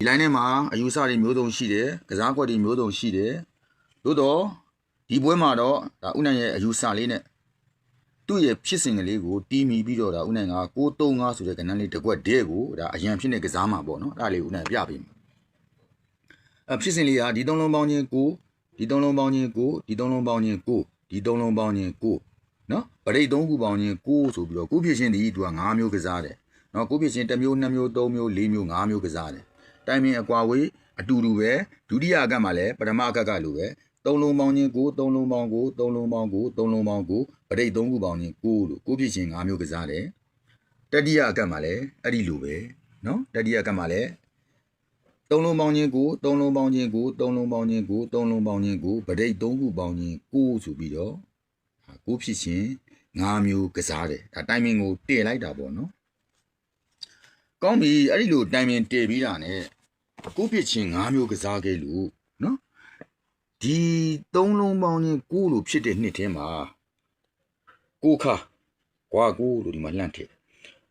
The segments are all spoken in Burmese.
ဒီ line ထဲမှာအယူဆတွေမျိုးစုံရှိတယ်ကစားကွက်တွေမျိုးစုံရှိတယ်သို့တော့ဒီပွဲမှာတော့ဒါဥနိုင်ရဲ့အယူဆလေးနဲ့သူ့ရဲ့ဖြစ်စဉ်ကလေးကိုတီးမိပြီးတော့ဒါဥနိုင်က635ဆိုတဲ့ကဏ္ဍလေးတစ်ကွက်တည်းကိုဒါအရန်ဖြစ်နေကစားမှာပေါ့နော်အဲ့ဒါလေးဥနိုင်ပြပေးမယ်အဖြစ်စဉ်လေးကဒီသုံးလုံးပေါင်းချင်းကိုဒီသုံးလုံးပေါင်းချင်းကိုဒီသုံးလုံးပေါင်းချင်းကိုဒီသုံးလုံးပေါင်းချင်းကိုနော်ပရိတ်သုံးခုပေါင်းချင်းကိုဆိုပြီးတော့ကိုဖြစ်ချင်းဒီသူက9မျိုးကစားတယ်နော်ကိုဖြစ်ချင်း1မျိုး2မျိုး3မျိုး4မျိုး5မျိုးကစားတယ် တိုင်ပင်အကွာဝေးအတူတူပဲဒုတိယအကတ်မှာလည်းပထမအကတ်ကလိုပဲသုံးလုံးပေါင်းခြင်းကိုသုံးလုံးပေါင်းကိုသုံးလုံးပေါင်းကိုသုံးလုံးပေါင်းကိုပရိတ်သုံးခုပေါင်းခြင်းကိုလို့ကိုဖြစ်ခြင်း၅မျိုးကစားတယ်တတိယအကတ်မှာလည်းအဲ့ဒီလိုပဲနော်တတိယအကတ်မှာလည်းသုံးလုံးပေါင်းခြင်းကိုသုံးလုံးပေါင်းခြင်းကိုသုံးလုံးပေါင်းခြင်းကိုသုံးလုံးပေါင်းခြင်းကိုပရိတ်သုံးခုပေါင်းခြင်းကိုဆိုပြီးတော့ကိုဖြစ်ခြင်း၅မျိုးကစားတယ်ဒါတိုင်မင်ကိုတည့်လိုက်တာပေါ့နော် ကောင်းပြီအဲ့ဒီလိုတိုင်ပင်တည်ပြီးတာ ਨੇ ကိုဖြစ်ချင်း၅မျိုးကစားခဲ့လို့နော်ဒီသုံးလုံးပေါင်းချင်းကိုလို့ဖြစ်တဲ့နှစ်ထဲမှာကိုခါကွာကိုလို့ဒီမှာလှန့်ထည့်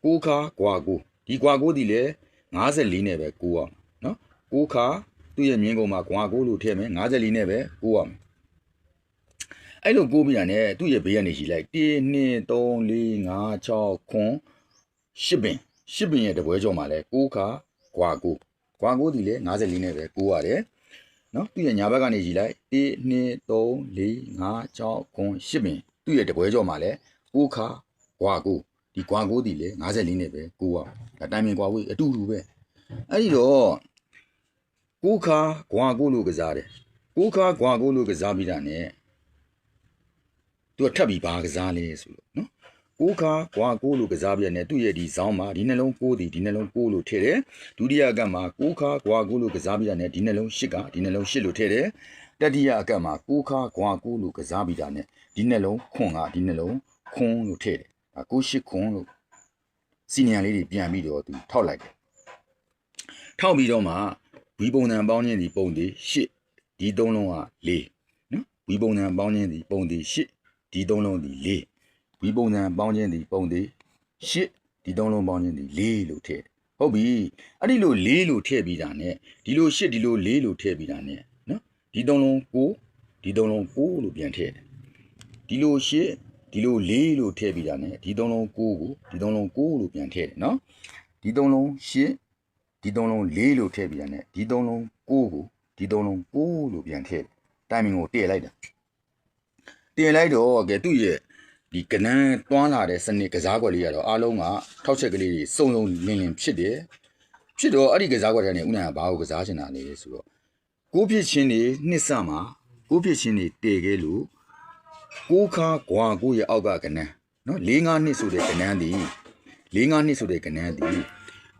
ကိုခါကွာကိုဒီကွာကိုဒီလေ54နဲ့ပဲကိုအောင်နော်ကိုခါသူ့ရဲ့မြင်းကုန်မှာကွာကိုလို့ထည့်မယ်54နဲ့ပဲကိုအောင်အဲ့လိုကိုပြီးတာ ਨੇ သူ့ရဲ့ဘေးကနေရှိလိုက်1 2 3 4 5 6ခွန်10ပင် 10ပင်ရဲ့တပွဲကြောမှာလဲကိုခါကွာကိုကွာကိုဒီလေ54နဲ့ပဲကိုးရတယ်နော်သူ့ရဲ့ညာဘက်ကနေကြည်လိုက်1 2 3 4 5 6 9 10ပင်သူ့ရဲ့တပွဲကြော်မှာလဲကိုးခါကွာကိုဒီကွာကိုဒီလေ54နဲ့ပဲကိုးရဒါတိုင်ပင်ကွာကိုအတူတူပဲအဲ့ဒီတော့ကိုးခါကွာကိုလို့ကစားတယ်ကိုးခါကွာကိုလို့ကစားပြီးတာ ਨੇ သူကထပ်ပြီးဘာကစားလဲဆိုလို့နော် ကိုးခါကွာကိုလို့ကစားပြတဲ့သူ့ရဲ့ဒီဇောင်းမှာဒီနှလုံးကိုးဒီဒီနှလုံးကိုးလို့ထည့်တယ်ဒုတိယအကတ်မှာကိုးခါကွာကိုလို့ကစားပြတဲ့ဒီနှလုံးရှစ်ကဒီနှလုံးရှစ်လို့ထည့်တယ်တတိယအကတ်မှာကိုးခါကွာကိုလို့ကစားပြီးတာ ਨੇ ဒီနှလုံးခွန်ကဒီနှလုံးခွန်လို့ထည့်တယ်အကိုရှစ်ခွန်လို့စီနီယာလေးတွေပြန်ပြီးတော့သူထောက်လိုက်တယ်ထောက်ပြီးတော့မှဝီပုံစံပေါင်းခြင်းဒီပုံဒီရှစ်ဒီသုံးလုံးက၄နော်ဝီပုံစံပေါင်းခြင်းဒီပုံဒီရှစ်ဒီသုံးလုံးဒီ၄ ဝီပုံစံပေါင်းခြင်းဒီပုံဒီရှစ်ဒီသုံးလုံးပေါင်းခြင်းဒီ၄လို့ထည့်တယ်ဟုတ်ပြီအဲ့ဒီလို၄လို့ထည့်ပြီးတာ ਨੇ ဒီလိုရှစ်ဒီလို၄လို့ထည့်ပြီးတာ ਨੇ နော်ဒီသုံးလုံးကိုဒီသုံးလုံးကိုလို့ပြန်ထည့်တယ်ဒီလိုရှစ်ဒီလို၄လို့ထည့်ပြီးတာ ਨੇ ဒီသုံးလုံးကိုကိုဒီသုံးလုံးကိုလို့ပြန်ထည့်တယ်နော်ဒီသုံးလုံးရှစ်ဒီသုံးလုံး၄လို့ထည့်ပြီးတာ ਨੇ ဒီသုံးလုံးကိုကိုဒီသုံးလုံးကိုလို့ပြန်ထည့်တယ်တိုင်မင်ကိုတည့်လိုက်တာတည့်လိုက်တော့ကဲသူ့ရဲ့ ဒီကနန်းတွန်းလာတဲ့စနစ်ကစားကွက်လေးကတော့အားလုံးကထောက်ချက်ကလေးတွေစုံစုံလင်းလင်းဖြစ်တယ်ဖြစ်တော့အဲ့ဒီကစားကွက်ထဲကနေဥနိုင်ကဘာကိုကစားချင်တာလဲဆိုတော့ကိုဖြစ်ချင်းတွေနှစ်ဆမှာကိုဖြစ်ချင်းတွေတည်ခဲ့လို့ကိုခါကွာကိုရဲ့အောက်ကကနန်းနော်၄၅နှစ်ဆိုတဲ့ကနန်းဒီ၄၅နှစ်ဆိုတဲ့ကနန်းဒီ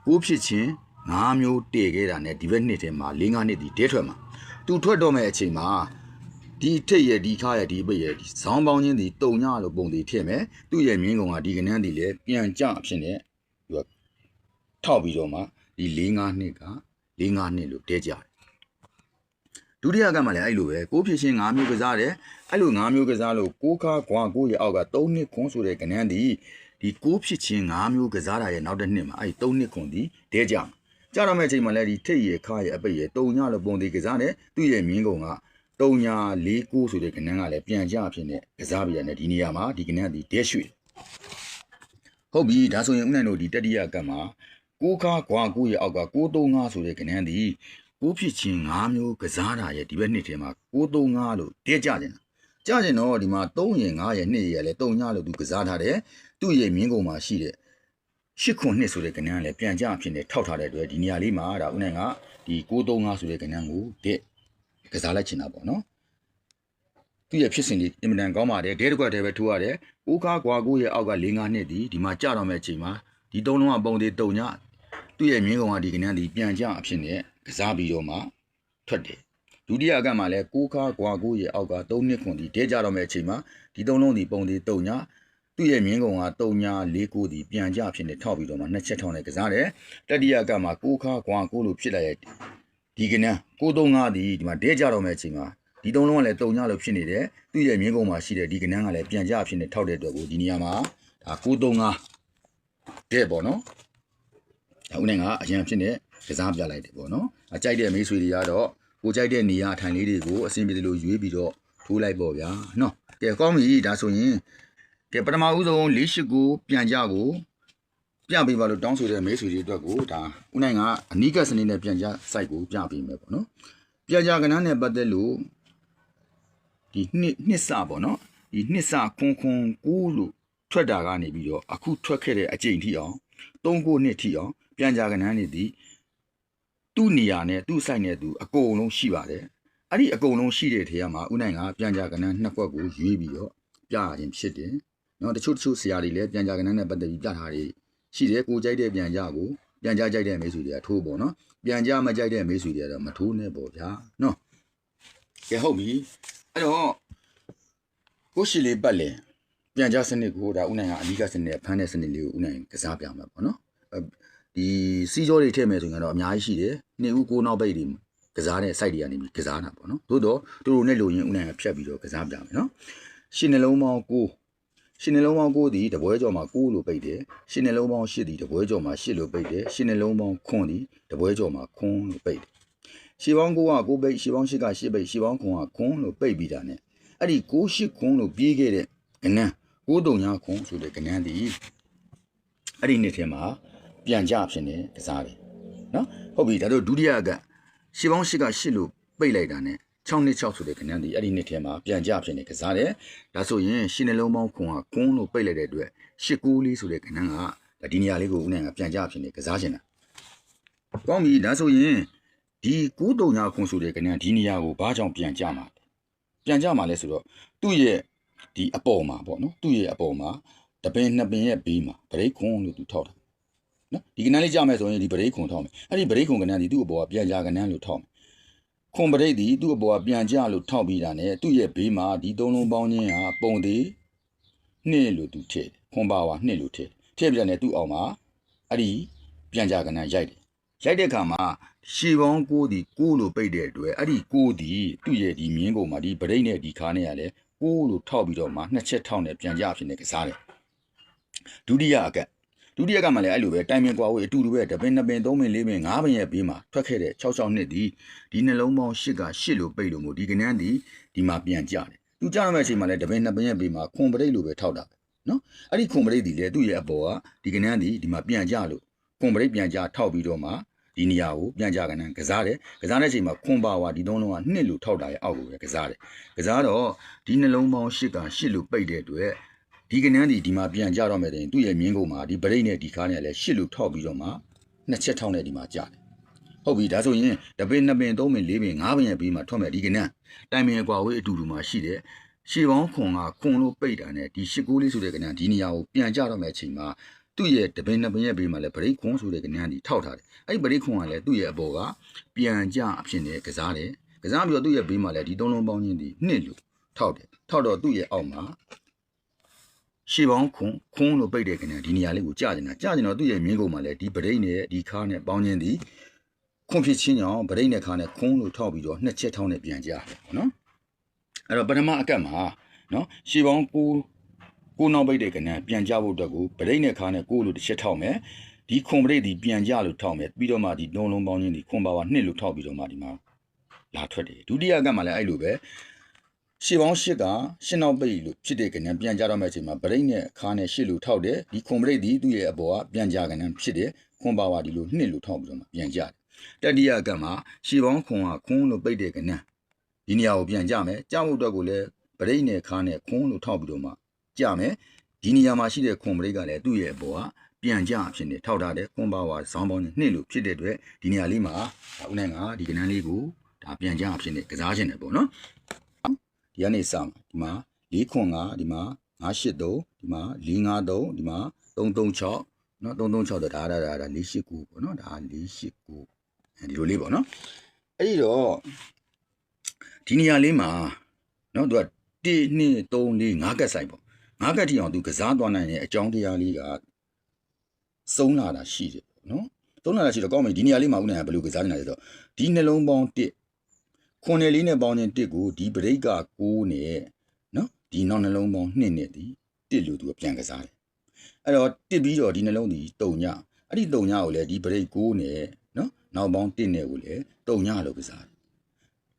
ကိုဖြစ်ချင်း၅မျိုးတည်ခဲ့တာ ਨੇ ဒီဘက်နှစ်ထဲမှာ၄၅နှစ်ဒီဒဲထွက်မှာသူထွက်တော့မဲ့အချိန်မှာ ဒီထိတ်ရဲ့ဒီခါရဲ့ဒီပိတ်ရဲ့ဒီဇောင်းပေါင်းချင်းဒီတုံညလို့ပုံတွေထည့်မယ်သူ့ရဲ့မြင်းကုံကဒီကနန်းဒီလေပြန်ကြအဖြစ်နဲ့သူကထောက်ပြီးတော့မှဒီ၄၅နှစ်က၄၅နှစ်လို့တဲကြတယ်ဒုတိယကမှလည်းအဲ့လိုပဲကိုဖြစ်ချင်း၅မျိုးကစားတယ်အဲ့လို၅မျိုးကစားလို့ကိုခါကွာကိုရဲ့အောက်က၃နှစ်ခွန်းဆိုတဲ့ကနန်းဒီဒီကိုဖြစ်ချင်း၅မျိုးကစားတာရဲ့နောက်တစ်နှစ်မှာအဲ့ဒီ၃နှစ်ခွန်းဒီတဲကြမှာကြတော့မဲ့အချိန်မှာလည်းဒီထိတ်ရဲ့ခါရဲ့အပိတ်ရဲ့တုံညလို့ပုံတွေကစားတယ်သူ့ရဲ့မြင်းကုံက 3ညာ4 9ဆိုတဲ့ကဏ္ဍကလည်းပြန်ကြအဖြစ်နဲ့ကစားပြရတယ်ဒီနေရာမှာဒီကဏ္ဍဒီတဲရွှေဟုတ်ပြီဒါဆိုရင်ဦးနိုင်တို့ဒီတတိယကတ်မှာကိုခါကွာကိုရဲ့အောက်က635ဆိုတဲ့ကဏ္ဍဒီကိုဖြစ်ချင်း5မျိုးကစားတာရဲ့ဒီဘက်နှစ်ထဲမှာ635လို့တဲကြတယ်ကြကြင်တော့ဒီမှာ3ရင်5ရင်2ရင်လည်း3ညလို့သူကစားထားတယ်သူ့ရဲ့မြင်းကုံမှာရှိတဲ့ရှစ်ခွန်နှစ်ဆိုတဲ့ကဏ္ဍကလည်းပြန်ကြအဖြစ်နဲ့ထောက်ထားတဲ့အတွက်ဒီနေရာလေးမှာဒါဦးနိုင်ကဒီ635ဆိုတဲ့ကဏ္ဍကိုတဲ့ ကစားလိုက်ချင်တာပေါ့နော်သူ့ရဲ့ဖြစ်စဉ်ဒီအင်မတန်ကောင်းပါတယ်ဒဲတစ်ခွက်တည်းပဲထိုးရတယ်အိုးကားကွာကိုရဲ့အောက်က၄၅နှစ်ဒီဒီမှာကြာတော့မဲ့အချိန်မှာဒီသုံးလုံးကပုံသေးတုံညသူ့ရဲ့မြင်းကောင်ကဒီကနန်းဒီပြန်ကြအဖြစ်နဲ့ကစားပြီးတော့မှထွက်တယ်ဒုတိယအကမှလည်းကိုးခါကွာကိုရဲ့အောက်က၃နှစ်ခွန်ဒီဒဲကြတော့မဲ့အချိန်မှာဒီသုံးလုံးဒီပုံသေးတုံညသူ့ရဲ့မြင်းကောင်ကတုံညာ၄ကိုဒီပြန်ကြအဖြစ်နဲ့ထောက်ပြီးတော့မှနှစ်ချက်ထောင်းနဲ့ကစားတယ်တတိယအကမှကိုးခါကွာကိုလို့ဖြစ်လာရဲ့ ဒီကနန်း635ဒီဒီမှာဒဲကြတော့မဲ့အချိန်မှာဒီသုံးလုံးကလည်းတုံညလို့ဖြစ်နေတယ်သူ့ရဲ့မြင်းကုံမှာရှိတဲ့ဒီကနန်းကလည်းပြန်ကြဖြစ်နေထောက်တဲ့အတွက်ကိုဒီနေရာမှာဒါ635တဲ့ပေါ့နော်ဒါဦးနိုင်ကအရင်ဖြစ်နေကစားပြလိုက်တယ်ပေါ့နော်အကြိုက်တဲ့မိတ်ဆွေတွေကတော့ကိုကြိုက်တဲ့နေရာအထိုင်လေးတွေကိုအဆင်ပြေတယ်လို့ရွေးပြီးတော့ထိုးလိုက်ပေါ့ဗျာနော်ကဲကောင်းပြီဒါဆိုရင်ကဲပထမဦးဆုံး၄၈ကိုပြန်ကြကို ပြပေးပါလို့တောင်းဆိုတဲ့မိတ်ဆွေတွေအတွက်ကိုဒါဦးနိုင်ကအနိကစနစ်နဲ့ပြန်ကြ site ကိုပြပေးမယ်ပေါ့နော်ပြန်ကြကဏ္ဍနဲ့ပတ်သက်လို့ဒီနှစ်နှစ်စပေါ့နော်ဒီနှစ်စခွန်ခွန်ကိုလို့ထွက်တာကနေပြီးတော့အခုထွက်ခဲ့တဲ့အကြိမ်ထိအောင်၃ခုနှစ်ထိအောင်ပြန်ကြကဏ္ဍနေသည်သူ့နေရာနဲ့သူ့ဆိုင်နဲ့သူအကုန်လုံးရှိပါတယ်အဲ့ဒီအကုန်လုံးရှိတဲ့ထဲမှာဥနိုင်ကပြန်ကြကဏ္ဍနှစ်ခွက်ကိုရွေးပြီးတော့ပြရခြင်းဖြစ်တယ်။နော်တချို့တချို့ဆရာတွေလည်းပြန်ကြကဏ္ဍနဲ့ပတ်သက်ပြီးပြထားတွေ ရှိတယ်ကိုကြိုက်တဲ့ပြန်ကြကိုပြန်ကြကြိုက်တဲ့မိတ်ဆွေတွေကထိုးပေါ့နော်ပြန်ကြမကြိုက်တဲ့မိတ်ဆွေတွေကတော့မထိုးနဲ့ပေါ့ဗျာနော်ကဲဟုတ်ပြီအဲ့တော့ကိုရှိလေးပတ်လေပြန်ကြစနစ်ကိုဒါဥနိုင်ကအဓိကစနစ်ဖမ်းတဲ့စနစ်လေးကိုဥနိုင်ကစားပြမှာပေါ့နော်ဒီစီကြောတွေထည့်မယ်ဆိုရင်တော့အများကြီးရှိတယ်။နှစ်ဦးကိုးနောက်ပိတ်တွေကစားတဲ့ site တွေကနေပြီးကစားတာပေါ့နော်။သို့တော့သူတို့နဲ့လိုရင်ဦးနိုင်ကဖြတ်ပြီးတော့ကစားပြမယ်နော်။ရှင်းနှလုံးပေါင်း9 ရှင်းနှလုံးပေါင်း9ဒီတပွဲကြော်မှာ9လို့ပိတ်တယ်။ရှင်းနှလုံးပေါင်း10ဒီတပွဲကြော်မှာ10လို့ပိတ်တယ်။ရှင်းနှလုံးပေါင်း9ဒီတပွဲကြော်မှာ9လို့ပိတ်တယ်။ရှင်းပေါင်း9က9ပိတ်ရှင်းပေါင်း10က10ပိတ်ရှင်းပေါင်း9က9လို့ပိတ်ပြီးတာ ਨੇ အဲ့ဒီ9 8 9လို့ပြေးခဲ့တဲ့ကနန်း9တုံညာ9ဆိုတဲ့ကနန်းဒီအဲ့ဒီနှစ်ထဲမှာပြန်ကြဖြစ်နေကစားတယ်နော်ဟုတ်ပြီဒါတို့ဒုတိယကရှစ်ပေါင်းရှစ်ကရှစ်လို့ပိတ်လိုက်တာ ਨੇ 6နှစ်6ဆိုတဲ့ခဏန်းဒီအဲ့ဒီနှစ်ထဲမှာပြန်ကြဖြစ်နေကစားတယ်ဒါဆိုရင်ရှစ်နှလုံးပေါင်းခွန်ကခွန်းလို့ပိတ်လိုက်တဲ့အတွက်ရှစ်ကူးလေးဆိုတဲ့ခဏန်းကဒါဒီနေရာလေးကိုဦးနိုင်ကပြန်ကြဖြစ်နေကစားရှင်တာကောင်းပြီဒါဆိုရင်ဒီကူးတုံညာခွန်ဆိုတဲ့ခဏန်းဒီနေရာကိုဘာကြောင့်ပြန်ကြမှာလဲပြန်ကြမှာလဲဆိုတော့သူ့ရဲ့ဒီအပေါ်မှာပေါ့နော်သူ့ရဲ့အပေါ်မှာတပင်နှစ်ပင်ရဲ့ဘေးမှာဗရိတ်ခွန်လို့သူထောက်တာနော်ဒီကနန်းလေးကြမယ်ဆိုရင်ဒီပရိတ်ခွန်ထောက်မယ်အဲ့ဒီပရိတ်ခွန်ကနန်းဒီသူ့အပေါ်ကပြန်ကြကနန်းလို့ထောက်မယ် ခွန်ပရိတ်ဒီသူ့အပေါ်ကပြန်ကြလို့ထောက်ပြီးတာ ਨੇ သူ့ရဲ့ဘေးမှာဒီသုံးလုံးပေါင်းချင်းဟာပုံသေးနှစ်လို့သူထည့်တယ်ခွန်ပါဝါနှစ်လို့ထည့်ထည့်ပြတယ်သူ့အောင်မှာအဲ့ဒီပြန်ကြကနန်းရိုက်တယ်ရိုက်တဲ့အခါမှာရှီပေါင်းကိုဒီကိုလို့ပိတ်တဲ့အတွက်အဲ့ဒီကိုဒီသူ့ရဲ့ဒီမြင်းကုန်မှာဒီပရိတ်နဲ့ဒီခါနဲ့ရလဲကိုလို့ထောက်ပြီးတော့မှနှစ်ချက်ထောက်နဲ့ပြန်ကြဖြစ်နေကစားတယ်ဒုတိယအကက် ဒုတိယကမှလည်းအဲ့လိုပဲတိုင်ပင်ကွာဝေးအတူတူပဲတပင်နှစ်ပင်သုံးပင်လေးပင်ငါးပင်ရဲ့ဘေးမှာထွက်ခဲ့တဲ့66နှစ်ဒီဒီနှလုံးပေါင်း8က8လို့ပိတ်လို့မို့ဒီကနန်းဒီဒီမှာပြန်ကြတယ်သူကြရမယ့်အချိန်မှာလည်းတပင်နှစ်ပင်ရဲ့ဘေးမှာခွန်ပရိတ်လိုပဲထောက်တာပဲနော်အဲ့ဒီခွန်ပရိတ်ဒီလေသူ့ရဲ့အပေါ်ကဒီကနန်းဒီဒီမှာပြန်ကြလို့ခွန်ပရိတ်ပြန်ကြထောက်ပြီးတော့မှဒီနေရာကိုပြန်ကြကနန်းကစားတယ်ကစားတဲ့အချိန်မှာခွန်ပါဝါဒီသုံးလုံးကနှစ်လို့ထောက်တာရဲ့အောက်ကိုပဲကစားတယ်ကစားတော့ဒီနှလုံးပေါင်း8က8လို့ပိတ်တဲ့အတွက် ဒီကနန်းဒီဒီမှာပြန်ကြတော့မယ်တဲ့သူ့ရဲ့မြင်းကုန်မှာဒီပရိတ်နဲ့ဒီကားနဲ့လည်းရှစ်လူထောက်ပြီးတော့မှနှစ်ချက်ထောက်နဲ့ဒီမှာကြတယ်ဟုတ်ပြီဒါဆိုရင်တပင်နှစ်ပင်သုံးပင်လေးပင်ငါးပင်ရဲ့ပြီးမှထွက်မယ်ဒီကနန်းတိုင်ပင်ကွာဝေးအတူတူမှာရှိတယ်ရှေပေါင်းခွန်ကခွန်လို့ပိတ်တာနဲ့ဒီရှစ်ကိုးလေးဆိုတဲ့ကနန်းဒီနေရာကိုပြန်ကြတော့မယ်အချိန်မှာသူ့ရဲ့တပင်နှစ်ပင်ရဲ့ပြီးမှလည်းပရိတ်ခွန်ဆိုတဲ့ကနန်းဒီထောက်ထားတယ်အဲ့ဒီပရိတ်ခွန်ကလည်းသူ့ရဲ့အပေါ်ကပြန်ကြအဖြစ်နဲ့ကစားတယ်ကစားပြီးတော့သူ့ရဲ့ပြီးမှလည်းဒီသုံးလုံးပေါင်းချင်းဒီနှစ်လူထောက်တယ်ထောက်တော့သူ့ရဲ့အောက်မှာ ရှေပေါင်းခွန်ခွန်းလို့ပိတ်တဲ့ကနေဒီနေရာလေးကိုကြာကျင်တာကြာကျင်တော့သူ့ရဲ့မြင်းကုန်မှာလည်းဒီပရိတ်နဲ့ဒီခါနဲ့ပေါင်းခြင်းဒီခွန်ဖြစ်ချင်းကြောင့်ပရိတ်နဲ့ခါနဲ့ခွန်းလို့ထောက်ပြီးတော့နှစ်ချက်ထောင်းနဲ့ပြန်ကြတယ်ပေါ့နော်အဲ့တော့ပထမအကတ်မှာနော်ရှေပေါင်းကိုကိုနောက်ပိတ်တဲ့ကနေပြန်ကြဖို့အတွက်ကိုပရိတ်နဲ့ခါနဲ့ကိုလို့တစ်ချက်ထောက်မယ်ဒီခွန်ပရိတ်ဒီပြန်ကြလို့ထောက်မယ်ပြီးတော့မှဒီလုံးလုံးပေါင်းခြင်းဒီခွန်ပါဝါနှစ်လို့ထောက်ပြီးတော့မှဒီမှာလာထွက်တယ်ဒုတိယအကတ်မှာလည်းအဲ့လိုပဲ ရှေပေါင်းရှစ်ကရှင်းနောက်ပိတ်လို့ဖြစ်တဲ့ကဏ္ဍပြန်ကြတော့မယ့်အချိန်မှာဗရိတ်နဲ့ခါနဲ့ရှစ်လို့ထောက်တယ်ဒီခွန်ဗရိတ်ဒီသူ့ရဲ့အပေါ်ကပြန်ကြကဏ္ဍဖြစ်တယ်ခွန်ပါဝါဒီလိုနှစ်လို့ထောက်ပြီးတော့မှပြန်ကြတယ်တတိယကမှာရှေပေါင်းခွန်ကခွန်းလို့ပိတ်တဲ့ကဏ္ဍဒီနေရာကိုပြန်ကြမယ်ကြဖို့အတွက်ကိုလည်းဗရိတ်နဲ့ခါနဲ့ခွန်းလို့ထောက်ပြီးတော့မှကြမယ်ဒီနေရာမှာရှိတဲ့ခွန်ဗရိတ်ကလည်းသူ့ရဲ့အပေါ်ကပြန်ကြဖြစ်နေထောက်ထားတဲ့ခွန်ပါဝါဇောင်းပေါင်းနဲ့နှစ်လို့ဖြစ်တဲ့အတွက်ဒီနေရာလေးမှာဒါဦးနိုင်ကဒီကဏ္ဍလေးကိုဒါပြန်ကြဖြစ်နေကစားခြင်းတယ်ပေါ့နော် ဒီကနေစမှာဒီမှာ၄ခွန်ကဒီမှာ983ဒီမှာ453ဒီမှာ336เนาะ336တော့ဒါဒါဒါ489ပေါ့เนาะဒါ489အဲဒီလိုလေးပေါ့เนาะအဲ့ဒီတော့ဒီနေရာလေးမှာเนาะသူက1 2 3 4 5ကက်ဆိုင်ပေါ့5ကက်ထိအောင်သူကစားသွားနိုင်တဲ့အကြောင်းတရားလေးကစုံလာတာရှိတယ်ပေါ့เนาะသုံးလာတာရှိတော့ကောင်းပြီဒီနေရာလေးမှာဦးနိုင်ကဘယ်လိုကစားနေတာလဲဆိုတော့ဒီနှလုံးပေါင်း1 ခွန်နယ်လေးနဲ့ပေါင်းခြင်း1ကိုဒီဘရိတ်က6နဲ့နော်ဒီနောက်နှလုံးပေါင်း2နဲ့ဒီ1လို့သူကပြန်ကစားတယ်အဲ့တော့1ပြီးတော့ဒီနှလုံးဒီ3ညအဲ့ဒီ3ညကိုလည်းဒီဘရိတ်6နဲ့နော်နောက်ပေါင်း1နဲ့ကိုလည်းတုံညလို့ကစား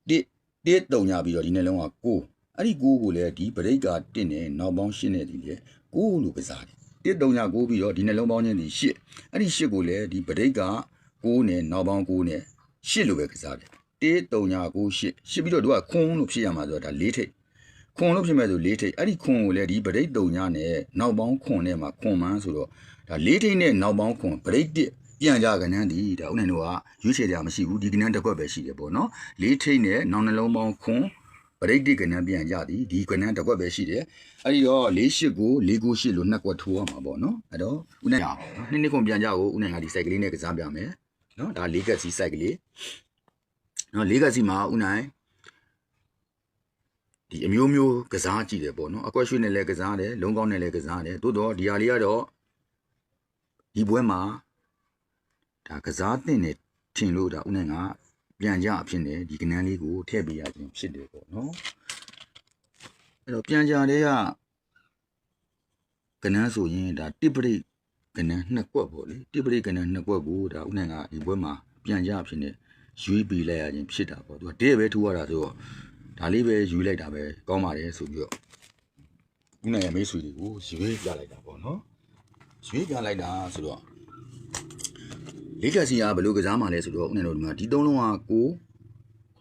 တယ်1 1တုံညပြီးတော့ဒီနှလုံးက9အဲ့ဒီ9ကိုလည်းဒီပရိတ်က1နဲ့နောက်ပေါင်း8နဲ့ဒီလေ9လို့ကစားတယ်1တုံည9ပြီးတော့ဒီနှလုံးပေါင်းချင်းဒီ8အဲ့ဒီ8ကိုလည်းဒီပရိတ်က9နဲ့နောက်ပေါင်း9နဲ့8လို့ပဲကစားတယ် 1တုံည9 8 8ပြီးတော့သူကခွန်းလို့ဖြစ်ရမှာဆိုတော့ဒါ၄ထိပ်ခွန်လို့ဖြစ်မဲ့ဆို၄ထိပ်အဲ့ဒီခွန်ကိုလည်းဒီပရိတ်တုံညနဲ့နောက်ပေါင်းခွန်နဲ့မှာခွန်မှန်းဆိုတော့ဒါ၄ထိပ်နဲ့နောက်ပေါင်းခွန်ပရိတ်တစ်ပြန်ကြကနန်းဒီဒါဥနိုင်တို့ကရွေးချယ်ကြမရှိဘူးဒီကနန်းတစ်ခွက်ပဲရှိတယ်ပေါ့နော်၄ထိပ်နဲ့နောက်နှလုံးပေါင်းခွန်ပရိတ်တစ်ကနန်းပြန်ကြသည်ဒီကနန်းတစ်ခွက်ပဲရှိတယ်အဲ့ဒီတော့၄၈ကို၄၉၈လို့နှစ်ခွက်ထိုးရမှာပေါ့နော်အဲ့တော့ဥနိုင်နော်နှစ်နှစ်ခွန်ပြန်ကြကိုဥနိုင်ကဒီစိုက်ကလေးနဲ့ကစားပြမယ်နော်ဒါ၄ကက်စီစိုက်ကလေး နော်၄ကက်စီမှာဥနိုင်ဒီအမျိုးမျိုးကစားကြည့်တယ်ပေါ့နော်အကွက်ရွှေနဲ့လည်းကစားတယ်လုံးကောင်းနဲ့လည်းကစားတယ်သို့တော့ဒီဟာလေးကတော့ဒီပွဲမှာဒါကစားတဲ့နဲ့ထင်လို့ဒါဦးနိုင်ကပြန်ကြအဖြစ်နဲ့ဒီကနန်းလေးကိုထည့်ပေးရခြင်းဖြစ်တယ်ပေါ့နော်အဲ့တော့ပြန်ကြတဲ့ကကနန်းဆိုရင်ဒါတိပရိကနန်းနှစ်ကွက်ပေါ့လေတိပရိကနန်းနှစ်ကွက်ကိုဒါဦးနိုင်ကဒီပွဲမှာပြန်ကြအဖြစ်နဲ့ ရွေးပေးလိုက်ရခြင်းဖြစ်တာပေါ့သူကတဲ့ပဲထိုးရတာဆိုတော့ဒါလေးပဲယူလိုက်တာပဲကောင်းပါတယ်ဆိုပြီးတော့ဦးနိုင်ရမေးဆွေတွေကိုရွေးပြလိုက်တာပေါ့နော်ရွေးပြလိုက်တာဆိုတော့လေးကစီကဘယ်လိုကစားမှလဲဆိုတော့ဦးနိုင်တို့ဒီမှာဒီသုံးလုံးကကို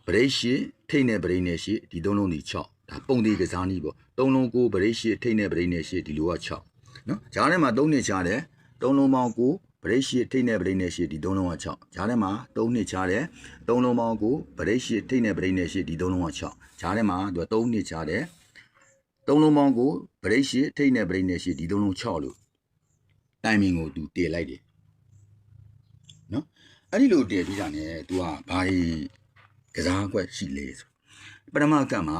ဗရိတ်ရှိထိတ်နဲ့ဗရိတ်နဲ့ရှိဒီသုံးလုံးဒီ6ဒါပုံသေးကစားနည်းပေါ့သုံးလုံးကိုဗရိတ်ရှိထိတ်နဲ့ဗရိတ်နဲ့ရှိဒီလိုက6နော်ဂျားထဲမှာ3နှစ်ချတယ်သုံးလုံးပေါင်းကို ဗရိတ်ရှိထိတ်နဲ့ဗရိတ်နဲ့ရှိဒီသုံးလုံးက6ဂျားထဲမှာ3နှစ်ချတယ်သုံးလုံးပေါင်းကိုဗရိတ်ရှိထိတ်နဲ့ဗရိတ်နဲ့ရှိဒီသုံးလုံးက6ဂျားထဲမှာသူက3နှစ်ချတယ်သုံးလုံးပေါင်းကိုဗရိတ်ရှိထိတ်နဲ့ဗရိတ်နဲ့ရှိဒီသုံးလုံး6လို့တိုင်မင်ကိုသူတည်လိုက်တယ်နော်အဲ့ဒီလိုတည်ပြီးတာ ਨੇ तू ကဘာကြီးကစားကွက်ရှိလေဆိုပထမကတ်မှာ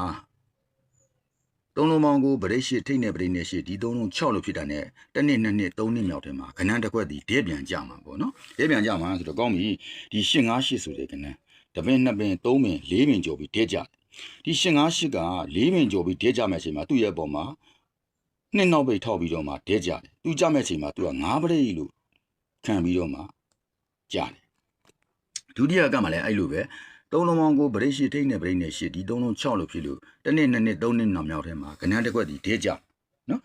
သုံးလုံးပေါင်းကိုဗရိတ်ရှိထိတ်နဲ့ဗရိတ်နဲ့ရှိဒီသုံးလုံး6လို့ဖြစ်တာ ਨੇ တစ်နှစ်နှစ်နှစ်သုံးနှစ်မြောက်ထဲမှာကဏ္ဍတစ်ခွက်ဒီဒဲပြန်ကြမှာပေါ့နော်ဒဲပြန်ကြမှာဆိုတော့ကောင်းပြီဒီ8 5 8ဆိုတဲ့ကဏ္ဍတပင်နှစ်ပင်သုံးပင်လေးပင်ကျော်ပြီးဒဲကြတယ်ဒီ8 5 8ကလေးပင်ကျော်ပြီးဒဲကြမဲ့အချိန်မှာသူ့ရဲ့အပေါ်မှာနှစ်နောက်ပိတ်ထောက်ပြီးတော့မှဒဲကြတယ်သူကြမဲ့အချိန်မှာသူက9ပရိတ်လို့ခံပြီးတော့မှကြတယ်ဒုတိယကမှလည်းအဲ့လိုပဲ သုံးလုံးပေါင်းကိုဗရိတ်ရှိထိတ်နဲ့ဗရိတ်နဲ့ရှိဒီသုံးလုံး6လို့ဖြစ်လို့တစ်နှစ်နှစ်နှစ်သုံးနှစ်နောက်မြောက်ထဲမှာကဏ္ဍတစ်ခွက်ဒီဒဲကြနော်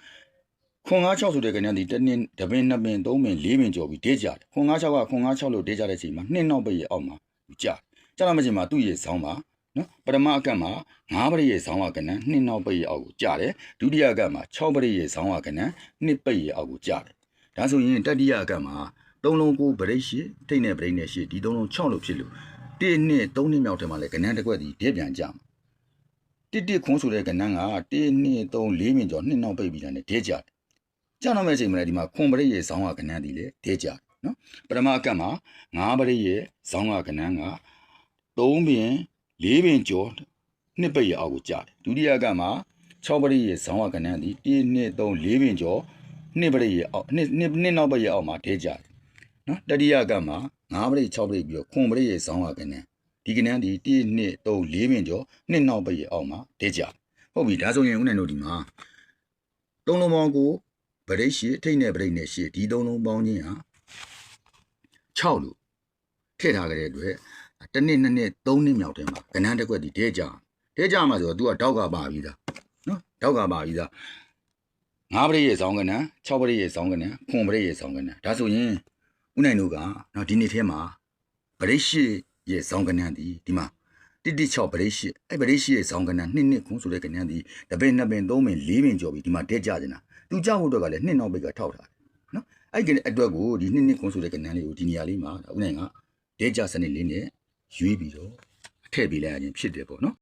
ခွန်9 6ဆိုတဲ့ကဏ္ဍဒီတစ်နှစ်တပင်နှစ်ပင်သုံးပင်လေးပင်ကျော်ပြီးဒဲကြတယ်ခွန်9 6ကခွန်9 6လို့ဒဲကြတဲ့အချိန်မှာနှစ်နောက်ပိတ်ရဲ့အောက်မှာကြတယ်ကြတော့မချိန်မှာသူ့ရဲ့ဇောင်းပါနော်ပထမအကန့်မှာ9ပရိရဲ့ဇောင်းဝကဏ္ဍနှစ်နောက်ပိတ်ရဲ့အောက်ကိုကြတယ်ဒုတိယအကန့်မှာ6ပရိရဲ့ဇောင်းဝကဏ္ဍနှစ်ပိတ်ရဲ့အောက်ကိုကြတယ်ဒါဆိုရင်တတိယအကန့်မှာသုံးလုံးကိုဗရိတ်ရှိထိတ်နဲ့ဗရိတ်နဲ့ရှိဒီသုံးလုံး6လို့ဖြစ်လို့ တစ်နှစ်သုံးနှစ်မြောက်ထဲမှာလည်းကဏ္ဍတစ်ခွက်ဒီဒဲပြန်ကြမှာတစ်တစ်ခွန်းဆိုတဲ့ကဏ္ဍကတစ်နှစ်သုံးလေးမြင်ကျော်နှစ်နောက်ပိတ်ပြီးတာနဲ့ဒဲကြတယ်ကြတော့မဲ့ချိန်မှာလည်းဒီမှာခွန်ပရိရဲ့ဇောင်းဝကဏ္ဍဒီလေဒဲကြတယ်နော်ပထမအကန့်မှာ9ပရိရဲ့ဇောင်းဝကဏ္ဍက3ပင်4ပင်ကျော်နှစ်ပိတ်ရဲ့အောက်ကိုကြားတယ်ဒုတိယကမှာ6ပရိရဲ့ဇောင်းဝကဏ္ဍဒီ1 2 3 4ပင်ကျော်နှစ်ပရိရဲ့အောက်နှစ်နှစ်နှစ်နောက်ပိတ်ရဲ့အောက်မှာဒဲကြတယ်နော်တတိယကမှာ 9ပရိ6ပရိပြီးတော့ခွန်ပရိရဲ့ဇောင်းဝကဏ္ဍဒီကဏ္ဍဒီ1 2 3 4ပင်ကျော်နှစ်နောက်ပိတ်ရဲ့အောက်မှာဒဲကြတယ်ဟုတ်ပြီဒါဆိုရင်ဦးနိုင်တို့ဒီမှာသုံးလုံးပေါင်းကိုဗရိတ်ရှိထိတ်နဲ့ဗရိတ်နဲ့ရှိဒီသုံးလုံးပေါင်းချင်းဟာ6လို့ထည့်ထားကြတဲ့အတွက်တစ်နှစ်နှစ်နှစ်သုံးနှစ်မြောက်ထဲမှာကဏ္ဍတစ်ခွက်ဒီတဲကြတဲကြမှာဆိုတော့ तू ကတောက်ကပါပြီးသားနော်တောက်ကပါပြီးသား9ပရိရဲ့ဇောင်းကဏ္ဍ6ပရိရဲ့ဇောင်းကဏ္ဍခွန်ပရိရဲ့ဇောင်းကဏ္ဍဒါဆိုရင် ဦးနိုင်တို့ကနော်ဒီနေ့ထဲမှာဗရိတ်ရှိရဲ့ဇောင်းကဏ္ဍဒီဒီမှာတိတိ6ပရိရှိအဲ့ပရိရှိရဲ့ဇောင်းကဏ္ဍနှစ်နှစ်ခွန်ဆိုတဲ့ကဏ္ဍဒီတပင်နှစ်ပင်သုံးပင်လေးပင်ကျော်ပြီးဒီမှာတဲကြနေတာသူကြောက်ဖို့အတွက်ကလည်းနှစ်နောက်ပိတ်ကထောက်ထားတယ်နော်အဲ့ဒီအတွက်ကိုဒီနှစ်နှစ်ခွန်ဆိုတဲ့ကဏ္ဍလေးကိုဒီနေရာလေးမှာဦးနိုင်ကတဲကြစနစ်လေးနဲ့ရွေးပြီးတော့ထည့်ပေးလိုက်ရခြင်းဖြစ်တယ်ပေါ့နော်